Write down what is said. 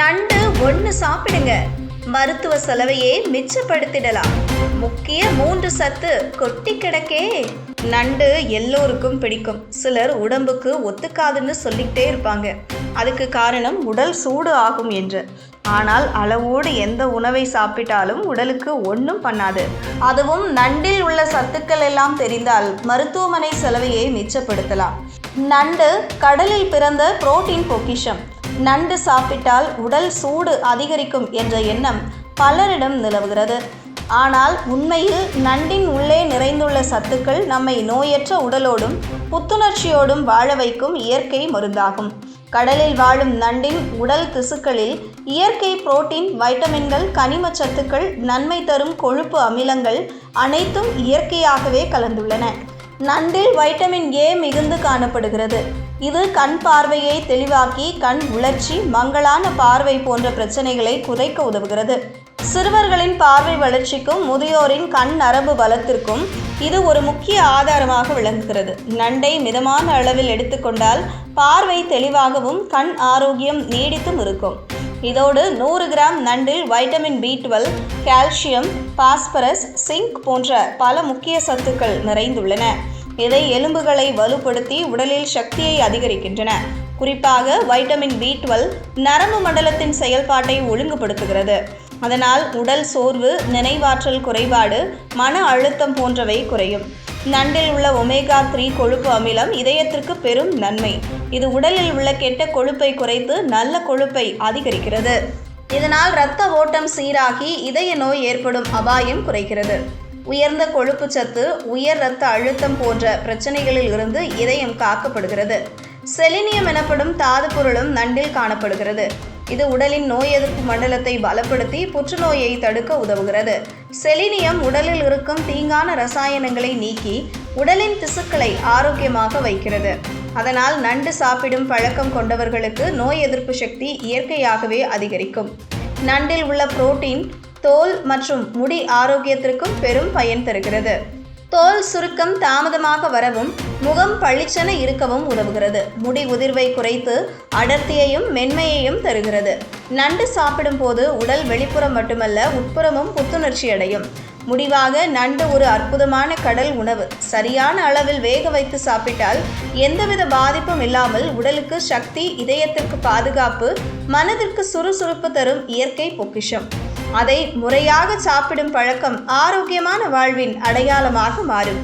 நண்டு ஒன்று சாப்பிடுங்க. மருத்துவ செலவையே மிச்சப்படுத்திடலாம். முக்கிய மூன்று சத்து கொட்டி கிடக்கே. நண்டு எல்லோருக்கும் பிடிக்கும். சிலர் உடம்புக்கு ஒத்துக்காதுன்னு சொல்லிக்கிட்டே இருப்பாங்க. அதுக்கு காரணம் உடல் சூடு ஆகும் என்று. ஆனால் அளவோடு எந்த உணவை சாப்பிட்டாலும் உடலுக்கு ஒன்றும் பண்ணாது. அதுவும் நண்டில் உள்ள சத்துக்கள் எல்லாம் தெரிந்தால் மருத்துவமனை செலவையே மிச்சப்படுத்தலாம். நண்டு கடலில் பிறந்த புரோட்டீன் பொக்கிஷம். நண்டு சாப்பிட்டால் உடல் சூடு அதிகரிக்கும் என்ற எண்ணம் பலரிடம் நிலவுகிறது. ஆனால் உண்மையில் நண்டின் உள்ளே நிறைந்துள்ள சத்துக்கள் நம்மை நோயற்ற உடலோடும் புத்துணர்ச்சியோடும் வாழ வைக்கும் இயற்கை மருந்தாகும். கடலில் வாழும் நண்டின் உடல் திசுக்களில் இயற்கை புரோட்டீன் வைட்டமின்கள் கனிம சத்துக்கள் நன்மை தரும் கொழுப்பு அமிலங்கள் அனைத்தும் இயற்கையாகவே கலந்துள்ளன. நண்டில் வைட்டமின் ஏ மிகுந்து காணப்படுகிறது. இது கண் பார்வையை தெளிவாக்கி கண் உளர்ச்சி மங்களான பார்வை போன்ற பிரச்சனைகளை குறைக்க உதவுகிறது. சிறுவர்களின் பார்வை வளர்ச்சிக்கும் முதியோரின் கண் நரம்பு பலத்திற்கும் இது ஒரு முக்கிய ஆதாரமாக விளங்குகிறது. நண்டை மிதமான அளவில் எடுத்துக்கொண்டால் பார்வை தெளிவாகவும் கண் ஆரோக்கியம் நீடித்தும் இருக்கும். இதோடு நூறு gram நண்டில் vitamin B twelve calcium phosphorus zinc போன்ற பல முக்கிய சத்துக்கள் நிறைந்துள்ளன. இதை எலும்புகளை வலுப்படுத்தி உடலில் சக்தியை அதிகரிக்கின்றன. குறிப்பாக வைட்டமின் பி டுவெல் நரம்பு மண்டலத்தின் செயல்பாட்டை ஒழுங்குபடுத்துகிறது. அதனால் உடல் சோர்வு நினைவாற்றல் குறைபாடு மன அழுத்தம் போன்றவை குறையும். நண்டில் உள்ள ஒமேகா த்ரீ கொழுப்பு அமிலம் இதயத்திற்கு பெரும் நன்மை. இது உடலில் உள்ள கெட்ட கொழுப்பை குறைத்து நல்ல கொழுப்பை அதிகரிக்கிறது. இதனால் இரத்த ஓட்டம் சீராகி இதய நோய் ஏற்படும் அபாயம் குறைகிறது. உயர்ந்த கொழுப்பு சத்து உயர் இரத்த அழுத்தம் போன்ற பிரச்சனைகளில் இருந்து இதயம் காக்கப்படுகிறது. செலினியம் எனப்படும் தாது பொருளும் நண்டில் காணப்படுகிறது. இது உடலின் நோய் எதிர்ப்பு மண்டலத்தை பலப்படுத்தி புற்றுநோயை தடுக்க உதவுகிறது. செலினியம் உடலில் இருக்கும் தீங்கான ரசாயனங்களை நீக்கி உடலின் திசுக்களை ஆரோக்கியமாக வைக்கிறது. அதனால் நண்டு சாப்பிடும் பழக்கம் கொண்டவர்களுக்கு நோய் எதிர்ப்பு சக்தி இயற்கையாகவே அதிகரிக்கும். நண்டில் உள்ள புரோட்டீன் தோல் மற்றும் முடி ஆரோக்கியத்திற்கும் பெரும் பயன் தருகிறது. தோல் சுருக்கம் தாமதமாக வரவும் முகம் பளிச்சென இருக்கவும் உதவுகிறது. முடி உதிர்வை குறைத்து அடர்த்தியையும் மென்மையையும் தருகிறது. நண்டு சாப்பிடும்போது உடல் வெளிப்புறம் மட்டுமல்ல உட்புறமும் புத்துணர்ச்சி அடையும். முடிவாக நண்டு ஒரு அற்புதமான கடல் உணவு. சரியான அளவில் வேக வைத்து சாப்பிட்டால் எந்தவித பாதிப்பும் இல்லாமல் உடலுக்கு சக்தி இதயத்திற்கு பாதுகாப்பு மனதிற்கு சுறுசுறுப்பு தரும் இயற்கை பொக்கிஷம். அதை முறையாக சாப்பிடும் பழக்கம் ஆரோக்கியமான வாழ்வின் அடையாளமாக மாறும்.